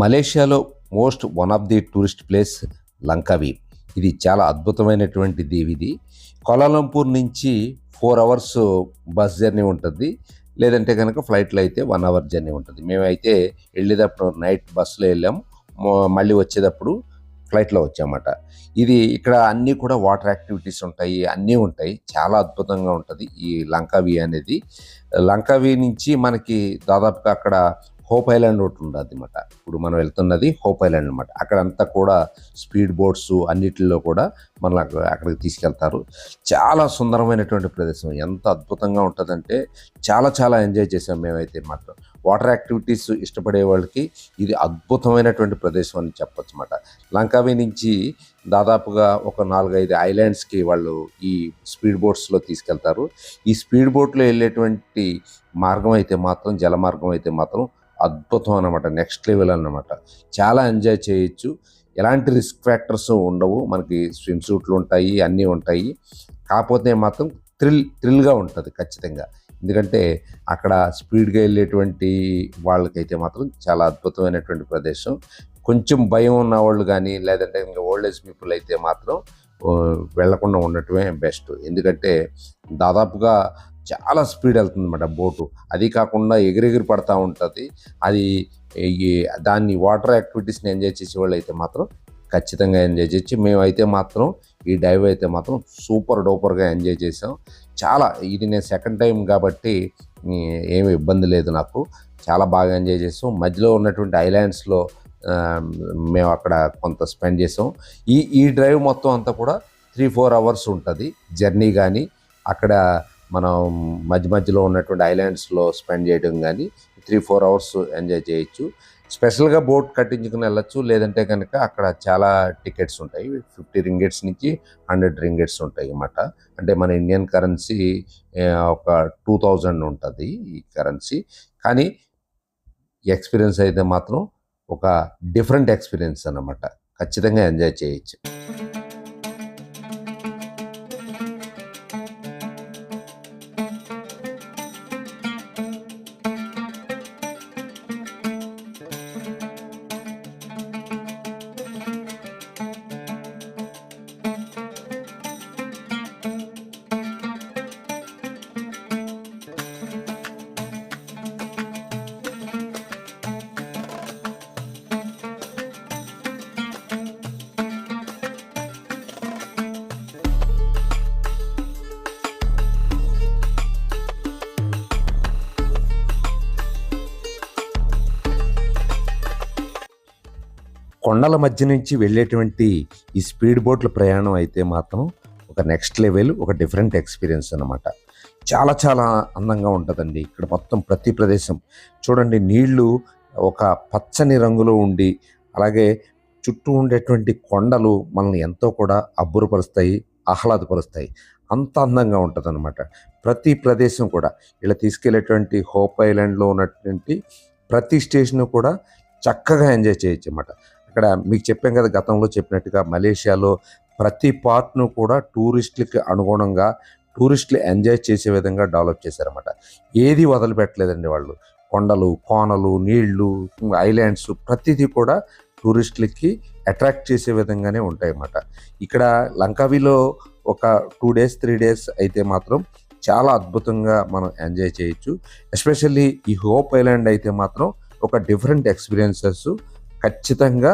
మలేషియాలో most one of the tourist place Langkawi. ఇది చాలా అద్భుతమైనటువంటి దీవి ఇది కోలాలంపూర్ నుంచి ఫోర్ అవర్స్ బస్ జర్నీ ఉంటుంది. లేదంటే కనుక ఫ్లైట్లో అయితే వన్ అవర్ జర్నీ ఉంటుంది. మేమైతే వెళ్ళేటప్పుడు నైట్ బస్సులో వెళ్ళాము మళ్ళీ వచ్చేటప్పుడు ఫ్లైట్లో వచ్చామట. ఇది ఇక్కడ అన్నీ కూడా వాటర్ యాక్టివిటీస్ ఉంటాయి. అన్నీ ఉంటాయి. చాలా అద్భుతంగా ఉంటుంది ఈ లంకావి అనేది. లంకావి నుంచి మనకి దాదాపుగా అక్కడ హోప్ ఐలాండ్ ఒకటి ఉండదు అనమాట ఇప్పుడు మనం వెళ్తున్నది హోప్ ఐలాండ్ అనమాట అక్కడంతా కూడా స్పీడ్ బోట్స్ అన్నిటిలో కూడా మన అక్కడికి తీసుకెళ్తారు. చాలా సుందరమైనటువంటి ప్రదేశం. ఎంత అద్భుతంగా ఉంటుందంటే చాలా చాలా ఎంజాయ్ చేసాం మేమైతే మాత్రం. వాటర్ యాక్టివిటీస్ ఇష్టపడే వాళ్ళకి ఇది అద్భుతమైనటువంటి ప్రదేశం అని చెప్పొచ్చు అనమాట లంకావి నుంచి దాదాపుగా ఒక నాలుగైదు ఐలాండ్స్కి వాళ్ళు ఈ స్పీడ్ బోట్స్లో తీసుకెళ్తారు. ఈ స్పీడ్ బోట్లో వెళ్ళేటువంటి మార్గం అయితే మాత్రం జల మార్గం అయితే మాత్రం అద్భుతం అనమాట నెక్స్ట్ లెవెల్ అనమాట చాలా ఎంజాయ్ చేయొచ్చు. ఎలాంటి రిస్క్ ఫ్యాక్టర్స్ ఉండవు. మనకి స్విమ్ సూట్లు ఉంటాయి అన్నీ ఉంటాయి. కాకపోతే మాత్రం థ్రిల్ థ్రిల్గా ఉంటుంది ఖచ్చితంగా. ఎందుకంటే అక్కడ స్పీడ్గా వెళ్ళేటువంటి వాళ్ళకైతే మాత్రం చాలా అద్భుతమైనటువంటి ప్రదేశం. కొంచెం భయం ఉన్న వాళ్ళు కానీ లేదంటే ఇంకా ఓల్డ్ ఏజ్ పీపుల్ అయితే మాత్రం వెళ్ళకుండా ఉండటమే బెస్ట్ ఎందుకంటే దాదాపుగా చాలా స్పీడ్ వెళ్తుంది అనమాట బోటు. అది కాకుండా ఎగిరెగిరి పడతా ఉంటుంది. అది దాన్ని వాటర్ యాక్టివిటీస్ని ఎంజాయ్ చేసే వాళ్ళు అయితే మాత్రం ఖచ్చితంగా ఎంజాయ్ చేయొచ్చు. మేమైతే మాత్రం ఈ డైవ్ అయితే మాత్రం సూపర్ డూపర్గా ఎంజాయ్ చేసాం చాలా ఇది నేను సెకండ్ టైం కాబట్టి ఏమి ఇబ్బంది లేదు నాకు. చాలా బాగా ఎంజాయ్ చేసాం మధ్యలో ఉన్నటువంటి ఐలాండ్స్లో మేము అక్కడ కొంత స్పెండ్ చేసాం ఈ ఈ డ్రైవ్ మొత్తం అంతా కూడా త్రీ ఫోర్ అవర్స్ ఉంటుంది. జర్నీ కానీ అక్కడ మనం మధ్య మధ్యలో ఉన్నటువంటి ఐలాండ్స్లో స్పెండ్ చేయడం కానీ త్రీ ఫోర్ అవర్స్ ఎంజాయ్ చేయొచ్చు. స్పెషల్గా బోట్ కట్టించుకుని వెళ్ళచ్చు. లేదంటే కనుక అక్కడ చాలా టికెట్స్ ఉంటాయి. ఫిఫ్టీ రింగెట్స్ నుంచి హండ్రెడ్ రింగెట్స్ ఉంటాయి అన్నమాట. అంటే మన ఇండియన్ కరెన్సీ ఒక టూ థౌజండ్ ఉంటుంది ఈ కరెన్సీ. కానీ ఎక్స్పీరియన్స్ అయితే మాత్రం ఒక డిఫరెంట్ ఎక్స్పీరియన్స్ అన్నమాట. ఖచ్చితంగా ఎంజాయ్ చేయొచ్చు. కొండల మధ్య నుంచి వెళ్ళేటువంటి ఈ స్పీడ్ బోట్ల ప్రయాణం అయితే మాత్రం ఒక నెక్స్ట్ లెవెల్ ఒక డిఫరెంట్ ఎక్స్పీరియన్స్ అనమాట చాలా చాలా అందంగా ఉంటుందండి. ఇక్కడ మొత్తం ప్రతి ప్రదేశం. చూడండి నీళ్ళు ఒక పచ్చని రంగులో ఉండి అలాగే చుట్టూ ఉండేటువంటి కొండలు మనల్ని ఎంతో కూడా అబ్బురపరుస్తాయి ఆహ్లాదపరుస్తాయి. అంత అందంగా ఉంటుంది అనమాట ప్రతి ప్రదేశం కూడా. ఇలా తీసుకెళ్ళేటువంటి హోప్ ఐలాండ్లో ఉన్నటువంటి ప్రతి స్టేషన్ కూడా చక్కగా ఎంజాయ్ చేయొచ్చు అన్నమాట ఇక్కడ మీకు చెప్పాం కదా గతంలో చెప్పినట్టుగా మలేషియాలో ప్రతి పార్ట్ను కూడా టూరిస్టులకి అనుగుణంగా టూరిస్టులు ఎంజాయ్ చేసే విధంగా డెవలప్ చేశారన్నమాట. ఏది వదిలిపెట్టలేదండి వాళ్ళు. కొండలు కోనలు నీళ్ళు ఐలాండ్స్ ప్రతిదీ కూడా టూరిస్టులకి అట్రాక్ట్ చేసే విధంగానే ఉంటాయన్నమాట. ఇక్కడ లంకావిలో ఒక టూ డేస్ త్రీ డేస్ అయితే మాత్రం చాలా అద్భుతంగా మనం ఎంజాయ్ చేయొచ్చు. ఎస్పెషల్లీ ఈ హోప్ ఐలాండ్ అయితే మాత్రం ఒక డిఫరెంట్ ఎక్స్పీరియన్సెస్ ఖచ్చితంగా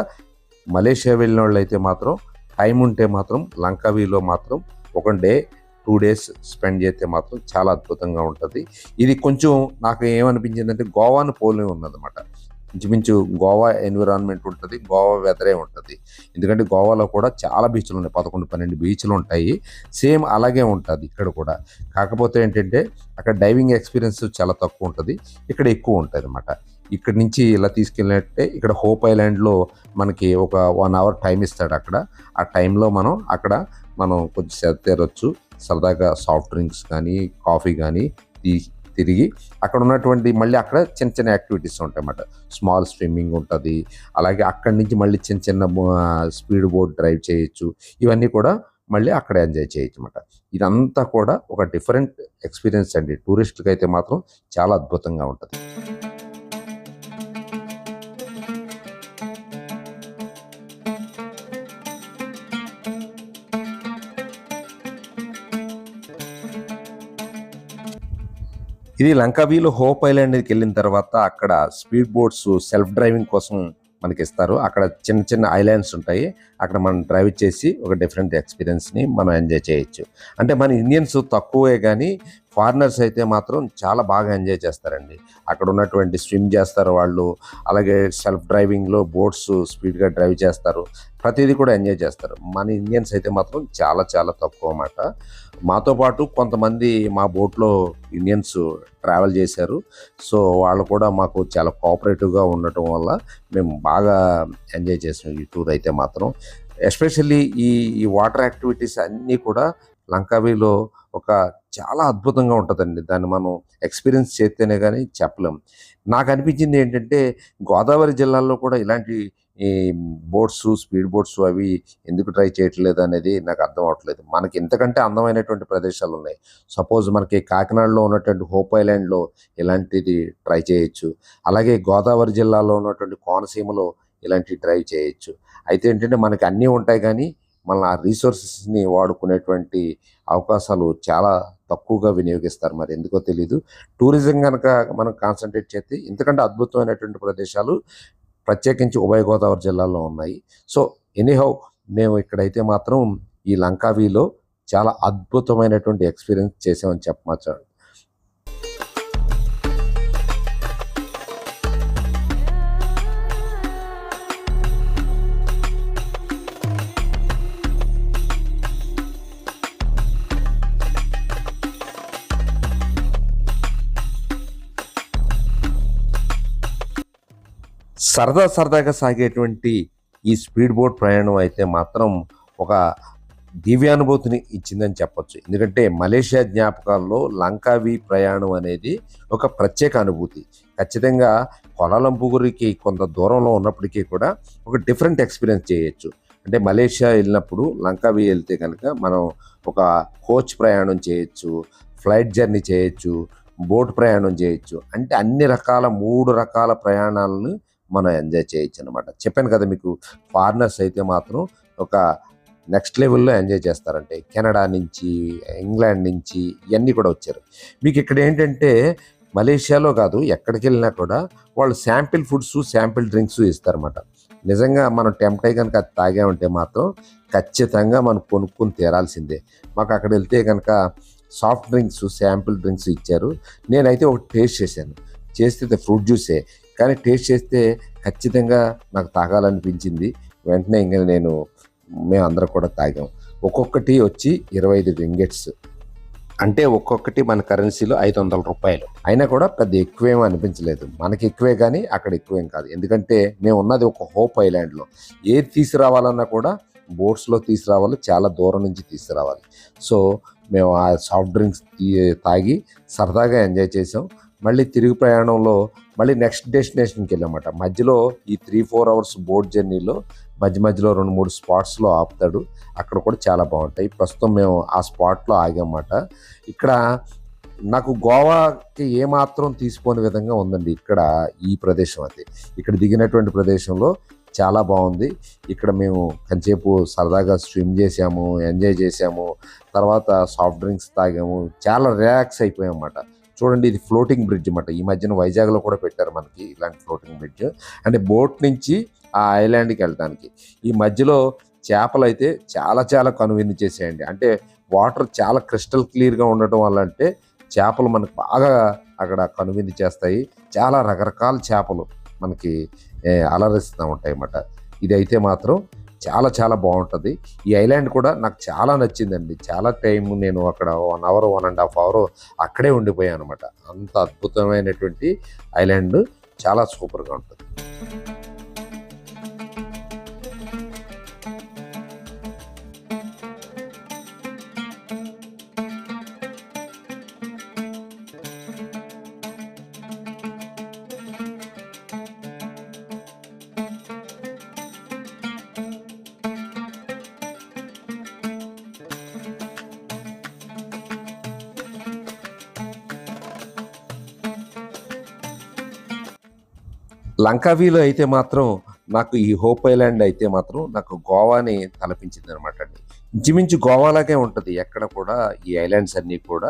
మలేషియా వెళ్ళిన వాళ్ళు అయితే మాత్రం టైం ఉంటే మాత్రం లంకావీలో మాత్రం ఒక డే టూ డేస్ స్పెండ్ చేస్తే మాత్రం చాలా అద్భుతంగా ఉంటుంది. ఇది కొంచెం నాకు ఏమనిపించిందంటే గోవాను పోలే ఉన్నదన్నమాట. ఇంచుమించు గోవా ఎన్విరాన్మెంట్ ఉంటుంది గోవా వెదరే ఉంటుంది. ఎందుకంటే గోవాలో కూడా చాలా బీచ్లు ఉన్నాయి పదకొండు పన్నెండు బీచ్లు ఉంటాయి. సేమ్ అలాగే ఉంటుంది ఇక్కడ కూడా. కాకపోతే ఏంటంటే అక్కడ డైవింగ్ ఎక్స్పీరియన్స్ చాలా తక్కువ ఉంటుంది ఇక్కడ ఎక్కువ ఉంటుంది అనమాట ఇక్కడ నుంచి ఇలా తీసుకెళ్ళినట్టే ఇక్కడ హోప్ ఐలాండ్లో మనకి ఒక వన్ అవర్ టైం ఇస్తాడు అక్కడ. ఆ టైంలో మనం అక్కడ మనం కొంచెం సేద తీరొచ్చు. సరదాగా సాఫ్ట్ డ్రింక్స్ కానీ కాఫీ కానీ తీ తిరిగి అక్కడ ఉన్నటువంటి మళ్ళీ అక్కడ చిన్న చిన్న యాక్టివిటీస్ ఉంటాయి అన్నమాట స్మాల్ స్విమ్మింగ్ ఉంటుంది. అలాగే అక్కడి నుంచి మళ్ళీ చిన్న చిన్న స్పీడ్ బోట్ డ్రైవ్ చేయొచ్చు. ఇవన్నీ కూడా మళ్ళీ అక్కడ ఎంజాయ్ చేయొచ్చు అనమాట ఇదంతా కూడా ఒక డిఫరెంట్ ఎక్స్పీరియన్స్ అండి. టూరిస్టులకి అయితే మాత్రం చాలా అద్భుతంగా ఉంటుంది. ఇది లంకావీలో హోప్ ఐలాండ్కి వెళ్ళిన తర్వాత అక్కడ స్పీడ్ బోట్స్ సెల్ఫ్ డ్రైవింగ్ కోసం మనకి ఇస్తారు. అక్కడ చిన్న చిన్న ఐలాండ్స్ ఉంటాయి. అక్కడ మనం డ్రైవ్ చేసి ఒక డిఫరెంట్ ఎక్స్పీరియన్స్ని మనం ఎంజాయ్ చేయొచ్చు. అంటే మన ఇండియన్స్ తక్కువే కానీ ఫారినర్స్ అయితే మాత్రం చాలా బాగా ఎంజాయ్ చేస్తారండి. అక్కడ ఉన్నటువంటి స్విమ్ చేస్తారు వాళ్ళు. అలాగే సెల్ఫ్ డ్రైవింగ్లో బోట్స్ స్పీడ్గా డ్రైవ్ చేస్తారు. ప్రతిదీ కూడా ఎంజాయ్ చేస్తారు. మన ఇండియన్స్ అయితే మాత్రం చాలా చాలా తక్కువ అన్నమాట. మాతో పాటు కొంతమంది మా బోట్లో ఇండియన్స్ ట్రావెల్ చేశారు. సో వాళ్ళు కూడా మాకు చాలా కోఆపరేటివ్గా ఉండటం వల్ల మేము బాగా ఎంజాయ్ చేసాం ఈ టూర్ అయితే మాత్రం. ఎస్పెషల్లీ ఈ ఈ వాటర్ యాక్టివిటీస్ అన్నీ కూడా లంకావీలో ఒక చాలా అద్భుతంగా ఉంటుందండి. దాన్ని మనం ఎక్స్పీరియన్స్ చేస్తేనే కానీ చెప్పలేం. నాకు అనిపించింది ఏంటంటే గోదావరి జిల్లాలో కూడా ఇలాంటి ఈ బోట్స్ స్పీడ్ బోట్స్ అవి ఎందుకు ట్రై చేయట్లేదు అనేది నాకు అర్థం అవట్లేదు. మనకి ఇంతకంటే అందమైనటువంటి ప్రదేశాలు ఉన్నాయి. సపోజ్ మనకి కాకినాడలో ఉన్నటువంటి హోప్ ఐలాండ్లో ఇలాంటిది ట్రై చేయొచ్చు. అలాగే గోదావరి జిల్లాలో ఉన్నటువంటి కోనసీమలో ఇలాంటి డ్రైవ్ చేయొచ్చు. అయితే ఏంటంటే మనకి అన్నీ ఉంటాయి కానీ మన ఆ రీసోర్సెస్ని వాడుకునేటువంటి అవకాశాలు చాలా తక్కువగా వినియోగిస్తారు. మరి ఎందుకో తెలీదు. టూరిజం కనుక మనం కాన్సన్ట్రేట్ చేస్తే ఇంతకంటే అద్భుతమైనటువంటి ప్రదేశాలు ప్రత్యేకించి ఉభయ గోదావరి జిల్లాలో ఉన్నాయి. సో ఎనీహౌ మేము ఇక్కడైతే మాత్రం ఈ లంకావీలో చాలా అద్భుతమైనటువంటి ఎక్స్పీరియన్స్ చేసామని చెప్పవచ్చు సరదా సరదాగా సాగేటువంటి ఈ స్పీడ్ బోట్ ప్రయాణం అయితే మాత్రం ఒక దివ్యానుభూతిని ఇచ్చిందని చెప్పొచ్చు. ఎందుకంటే మలేషియా జ్ఞాపకాల్లో లంకావి ప్రయాణం అనేది ఒక ప్రత్యేక అనుభూతి. ఖచ్చితంగా కొలాలంపూరికి కొంత దూరంలో ఉన్నప్పటికీ కూడా ఒక డిఫరెంట్ ఎక్స్పీరియన్స్ చేయొచ్చు. అంటే మలేషియా వెళ్ళినప్పుడు లంకావి వెళ్తే కనుక మనం ఒక కోచ్ ప్రయాణం చేయొచ్చు ఫ్లైట్ జర్నీ చేయొచ్చు బోట్ ప్రయాణం చేయొచ్చు. అంటే అన్ని రకాల మూడు రకాల ప్రయాణాలను మనం ఎంజాయ్ చేయొచ్చు అనమాట చెప్పాను కదా మీకు ఫారినర్స్ అయితే మాత్రం ఒక నెక్స్ట్ లెవెల్లో ఎంజాయ్ చేస్తారంటే కెనడా నుంచి ఇంగ్లాండ్ నుంచి ఇవన్నీ కూడా వచ్చారు. మీకు ఇక్కడ ఏంటంటే మలేషియాలో కాదు ఎక్కడికి వెళ్ళినా కూడా వాళ్ళు శాంపిల్ ఫుడ్స్ శాంపిల్ డ్రింక్స్ ఇస్తారన్నమాట. నిజంగా మనం టెంప్ట్ అయ్యి కనుక అది తాగామంటే మాత్రం ఖచ్చితంగా మనం కొనుక్కొని తీరాల్సిందే. మాకు అక్కడ వెళ్తే కనుక సాఫ్ట్ డ్రింక్స్ శాంపిల్ డ్రింక్స్ ఇచ్చారు. నేనైతే ఒకటి టేస్ట్ చేశాను. చేస్తే ఫ్రూట్ జ్యూసే. కానీ టేస్ట్ చేస్తే ఖచ్చితంగా నాకు తాగాలనిపించింది. వెంటనే ఇంకా నేను మేము కూడా తాగాం. ఒక్కొక్కటి వచ్చి ఇరవై ఐదు రింగెట్స్. అంటే ఒక్కొక్కటి మన కరెన్సీలో ఐదు వందల రూపాయలు. అయినా కూడా పెద్ద ఎక్కువేమో అనిపించలేదు. మనకి ఎక్కువే కానీ అక్కడ ఎక్కువేం కాదు. ఎందుకంటే మేము ఉన్నది ఒక హోప్ ఐలాండ్లో. ఏది తీసుకురావాలన్నా కూడా బోట్స్లో తీసుకురావాలి చాలా దూరం నుంచి తీసుకురావాలి. సో మేము ఆ సాఫ్ట్ డ్రింక్స్ తాగి సరదాగా ఎంజాయ్ చేసాం. మళ్ళీ తిరుగు ప్రయాణంలో మళ్ళీ నెక్స్ట్ డెస్టినేషన్కి వెళ్ళామట మధ్యలో ఈ త్రీ ఫోర్ అవర్స్ బోట్ జర్నీలో మధ్య మధ్యలో రెండు మూడు స్పాట్స్లో ఆపుతాడు. అక్కడ కూడా చాలా బాగుంటాయి. ప్రస్తుతం మేము ఆ స్పాట్లో ఆగామట ఇక్కడ నాకు గోవాకి ఏమాత్రం తీసిపోని విధంగా ఉందండి ఇక్కడ ఈ ప్రదేశం అది. ఇక్కడ దిగినటువంటి ప్రదేశంలో చాలా బాగుంది. ఇక్కడ మేము కొంచెంసేపు సరదాగా స్విమ్ చేసాము ఎంజాయ్ చేసాము. తర్వాత సాఫ్ట్ డ్రింక్స్ తాగాము. చాలా రిలాక్స్ అయిపోయాం అన్నమాట చూడండి ఇది ఫ్లోటింగ్ బ్రిడ్జ్ అనమాట ఈ మధ్యన వైజాగ్లో కూడా పెట్టారు మనకి ఇలాంటి ఫ్లోటింగ్ బ్రిడ్జ్ అంటే బోట్ నుంచి ఆ ఐలాండ్కి వెళ్ళడానికి ఈ మధ్యలో చేపలు అయితే చాలా చాలా కనువిందు చేసేయండి. అంటే వాటర్ చాలా క్రిస్టల్ క్లియర్గా ఉండటం వల్ల అంటే చేపలు మనకు బాగా అక్కడ కనువిందు చేస్తాయి. చాలా రకరకాల చేపలు మనకి అలరిస్తూ ఉంటాయి అన్నమాట ఇది అయితే మాత్రం చాలా చాలా బాగుంటుంది. ఈ ఐలాండ్ కూడా నాకు చాలా నచ్చిందండి. చాలా టైం నేను అక్కడ one hour one and half hour అక్కడే ఉండిపోయాను అనమాట అంత అద్భుతమైనటువంటి ఐలాండ్. చాలా సూపర్గా ఉంటుంది. లంకావీలో అయితే మాత్రం నాకు ఈ హోప్ ఐలాండ్ అయితే మాత్రం నాకు గోవాని తలపించింది అనమాట అండి. ఇంచుమించు గోవాలాగే ఉంటుంది. ఎక్కడ కూడా ఈ ఐలాండ్స్ అన్నీ కూడా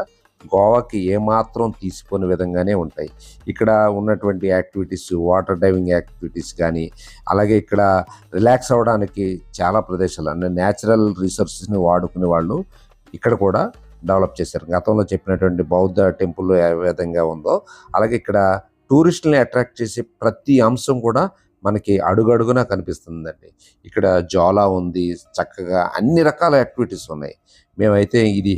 గోవాకి ఏమాత్రం తీసుకునే విధంగానే ఉంటాయి. ఇక్కడ ఉన్నటువంటి యాక్టివిటీస్ వాటర్ డైవింగ్ యాక్టివిటీస్ కానీ అలాగే ఇక్కడ రిలాక్స్ అవ్వడానికి చాలా ప్రదేశాలు అంటే న్యాచురల్ రిసోర్సెస్ని వాడుకునే వాళ్ళు ఇక్కడ కూడా డెవలప్ చేశారు. గతంలో చెప్పినటువంటి బౌద్ధ టెంపుల్ ఏ విధంగా ఉందో అలాగే ఇక్కడ టూరిస్టులని అట్రాక్ట్ చేసే ప్రతి అంశం కూడా మనకి అడుగడుగునా కనిపిస్తుందండి. ఇక్కడ జోలా ఉంది చక్కగా అన్ని రకాల యాక్టివిటీస్ ఉన్నాయి. మేమైతే ఇది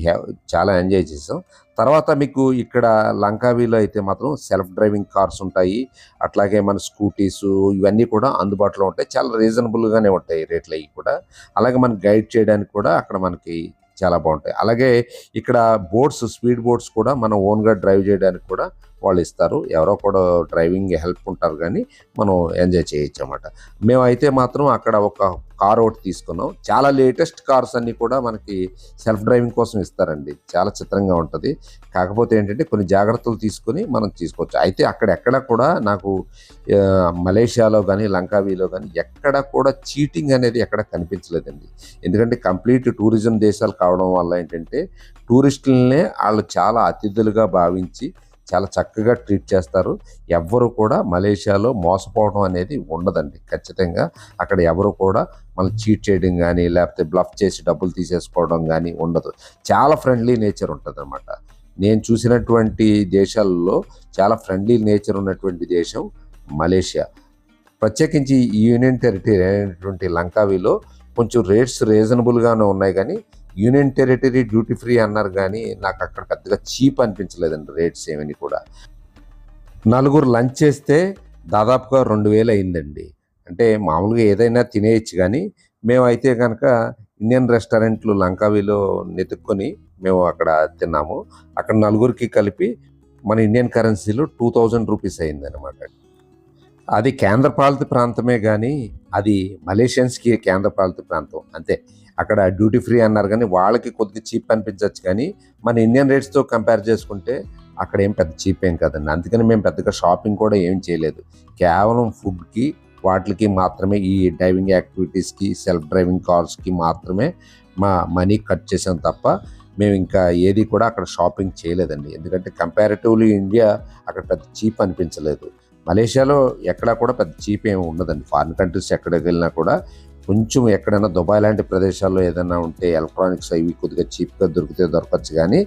చాలా ఎంజాయ్ చేసాం. తర్వాత మీకు ఇక్కడ లంకావీలో అయితే మాత్రం సెల్ఫ్ డ్రైవింగ్ కార్స్ ఉంటాయి. అట్లాగే మన స్కూటీస్ ఇవన్నీ కూడా అందుబాటులో ఉంటాయి. చాలా రీజనబుల్గానే ఉంటాయి రేట్లు అవి కూడా. అలాగే మనకి గైడ్ చేయడానికి కూడా అక్కడ మనకి చాలా బాగుంటాయి. అలాగే ఇక్కడ బోట్స్ స్పీడ్ బోట్స్ కూడా మనం ఓన్గా డ్రైవ్ చేయడానికి కూడా వాళ్ళు ఇస్తారు ఎవరో కూడా డ్రైవింగ్ హెల్ప్ ఉంటారు కానీ మనం ఎంజాయ్ చేయొచ్చు అన్నమాట మేమైతే మాత్రం అక్కడ ఒక కార్ ఒకటి తీసుకున్నాం. చాలా లేటెస్ట్ కార్స్ అన్నీ కూడా మనకి సెల్ఫ్ డ్రైవింగ్ కోసం ఇస్తారండి. చాలా చిత్రంగా ఉంటుంది. కాకపోతే ఏంటంటే కొన్ని జాగ్రత్తలు తీసుకొని మనం తీసుకోవచ్చు. అయితే అక్కడ ఎక్కడ కూడా నాకు మలేషియాలో కానీ లంకావీలో కానీ ఎక్కడ కూడా చీటింగ్ అనేది ఎక్కడ కనిపించలేదండి. ఎందుకంటే కంప్లీట్ టూరిజం దేశాలు కావడం వల్ల ఏంటంటే టూరిస్టులనే వాళ్ళు చాలా అతిథులుగా భావించి చాలా చక్కగా ట్రీట్ చేస్తారు. ఎవ్వరు కూడా మలేషియాలో మోసపోవడం అనేది ఉండదండి. ఖచ్చితంగా అక్కడ ఎవరు కూడా మనం చీట్ చేయడం కానీ లేకపోతే బ్లఫ్ చేసి డబ్బులు తీసేసుకోవడం కానీ ఉండదు. చాలా ఫ్రెండ్లీ నేచర్ ఉంటుంది నేను చూసినటువంటి దేశాల్లో చాలా ఫ్రెండ్లీ నేచర్ ఉన్నటువంటి దేశం మలేషియా. ప్రత్యేకించి ఈ యూనియన్ టెరిటరీ అయినటువంటి లంకావీలో కొంచెం రేట్స్ రీజనబుల్గానే ఉన్నాయి కానీ యూనియన్ టెరిటరీ డ్యూటీ ఫ్రీ అన్నారు కానీ నాకు అక్కడ పెద్దగా చీప్ అనిపించలేదండి రేట్స్ ఏమని కూడా. నలుగురు లంచ్ చేస్తే దాదాపుగా రెండు వేలు అయిందండి. అంటే మామూలుగా ఏదైనా తినేయచ్చు కానీ మేమైతే కనుక ఇండియన్ రెస్టారెంట్లు లంకావిలో నెతుక్కొని మేము అక్కడ తిన్నాము. అక్కడ నలుగురికి కలిపి మన ఇండియన్ కరెన్సీలో టూ థౌజండ్ రూపీస్ అయిందనమాట అది కేంద్రపాలిత ప్రాంతమే కానీ అది మలేషియన్స్కి కేంద్రపాలిత ప్రాంతం. అంతే. అక్కడ డ్యూటీ ఫ్రీ అన్నారు కానీ వాళ్ళకి కొద్దిగా చీప్ అనిపించవచ్చు కానీ మన ఇండియన్ రేట్స్తో కంపేర్ చేసుకుంటే అక్కడ ఏం పెద్ద చీప్ ఏం కదండి. అందుకని మేము పెద్దగా షాపింగ్ కూడా ఏం చేయలేదు. కేవలం ఫుడ్కి వాటికి మాత్రమే ఈ డ్రైవింగ్ యాక్టివిటీస్కి సెల్ఫ్ డ్రైవింగ్ కార్స్కి మాత్రమే మా మనీ కట్ చేసాం తప్ప మేము ఇంకా ఏది కూడా అక్కడ షాపింగ్ చేయలేదండి. ఎందుకంటే కంపారిటివ్లీ ఇండియా అక్కడ పెద్ద చీప్ అనిపించలేదు. మలేషియాలో ఎక్కడా కూడా పెద్ద చీప్ ఏమి ఉండదండి. ఫారిన్ కంట్రీస్ ఎక్కడికి వెళ్ళినా కూడా కొంచెం ఎక్కడైనా దుబాయ్ లాంటి ప్రదేశాల్లో ఏదైనా ఉంటే ఎలక్ట్రానిక్స్ అవి కొద్దిగా చీప్గా దొరికితే దొరకచ్చు కానీ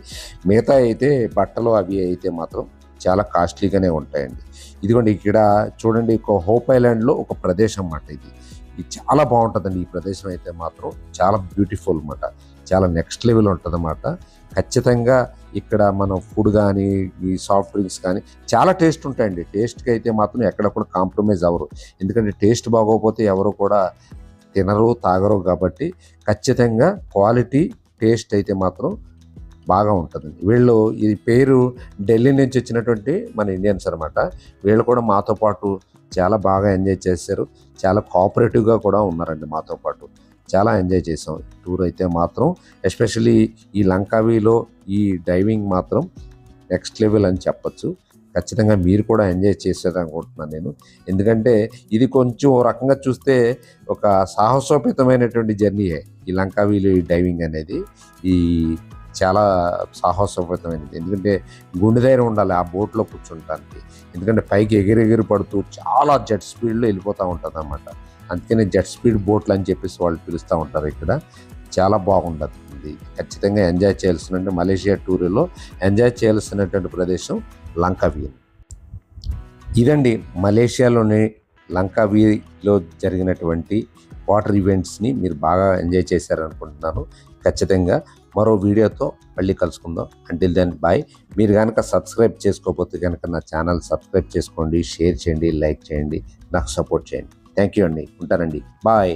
మిగతా అయితే బట్టలు అవి అయితే మాత్రం చాలా కాస్ట్లీగానే ఉంటాయండి. ఇదిగోండి ఇక్కడ చూడండి ఒక హోప్ ఐలాండ్లో ఒక ప్రదేశం అన్నమాట ఇది. ఇది చాలా బాగుంటుందండి ఈ ప్రదేశం అయితే మాత్రం. చాలా బ్యూటిఫుల్ అన్నమాట. చాలా నెక్స్ట్ లెవెల్ ఉంటుంది అన్నమాట ఖచ్చితంగా ఇక్కడ మనం ఫుడ్ కానీ ఈ సాఫ్ట్ డ్రింక్స్ కానీ చాలా టేస్ట్ ఉంటాయండి. టేస్ట్కి అయితే మాత్రం ఎక్కడ కూడా కాంప్రమైజ్ అవ్వరు. ఎందుకంటే టేస్ట్ బాగోకపోతే ఎవరు కూడా తినరు తాగరు కాబట్టి ఖచ్చితంగా క్వాలిటీ టేస్ట్ అయితే మాత్రం బాగా ఉంటుందండి వీళ్ళు ఈ పేరు ఢిల్లీ నుంచి వచ్చినటువంటి మన ఇండియన్స్ అనమాట వీళ్ళు కూడా మాతో పాటు చాలా బాగా ఎంజాయ్ చేశారు. చాలా కోఆపరేటివ్గా కూడా ఉన్నారండి మాతో పాటు. చాలా ఎంజాయ్ చేసాం టూర్ అయితే మాత్రం ఎస్పెషలీ ఈ లంకావీలో ఈ డైవింగ్ మాత్రం నెక్స్ట్ లెవెల్ అని చెప్పచ్చు. ఖచ్చితంగా మీరు కూడా ఎంజాయ్ చేశారు అనుకుంటున్నాను నేను. ఎందుకంటే ఇది కొంచెం ఓ రకంగా చూస్తే ఒక సాహసోపేతమైనటువంటి జర్నీయే ఈ లంకావీలో డైవింగ్ అనేది. ఈ చాలా సాహసోపేతమైనది. ఎందుకంటే గుండె ధైర్యం ఉండాలి ఆ బోట్లో కూర్చుంటానికి. ఎందుకంటే పైకి ఎగిరెగిరి పడుతూ చాలా జెట్ స్పీడ్లో వెళ్ళిపోతూ ఉంటుంది అన్నమాట. అందుకనే జెట్ స్పీడ్ బోట్లు అని చెప్పేసి వాళ్ళు పిలుస్తూ ఉంటారు ఇక్కడ. చాలా బాగుంటుంది. ఖచ్చితంగా ఎంజాయ్ చేయాల్సిన మలేషియా టూర్లో ఎంజాయ్ చేయాల్సినటువంటి ప్రదేశం లంకావీ ఇదండి మలేషియాలోని లంకావీలో జరిగినటువంటి వాటర్ ఈవెంట్స్ని మీరు బాగా ఎంజాయ్ చేశారనుకుంటున్నాను. ఖచ్చితంగా మరో వీడియోతో మళ్ళీ కలుసుకుందాం. అంటిల్ దెన్ బాయ్ మీరు కనుక సబ్స్క్రైబ్ చేసుకోకపోతే కనుక నా ఛానల్ సబ్స్క్రైబ్ చేసుకోండి షేర్ చేయండి లైక్ చేయండి నాకు సపోర్ట్ చేయండి. థ్యాంక్ యూ అండి. ఉంటానండి. బాయ్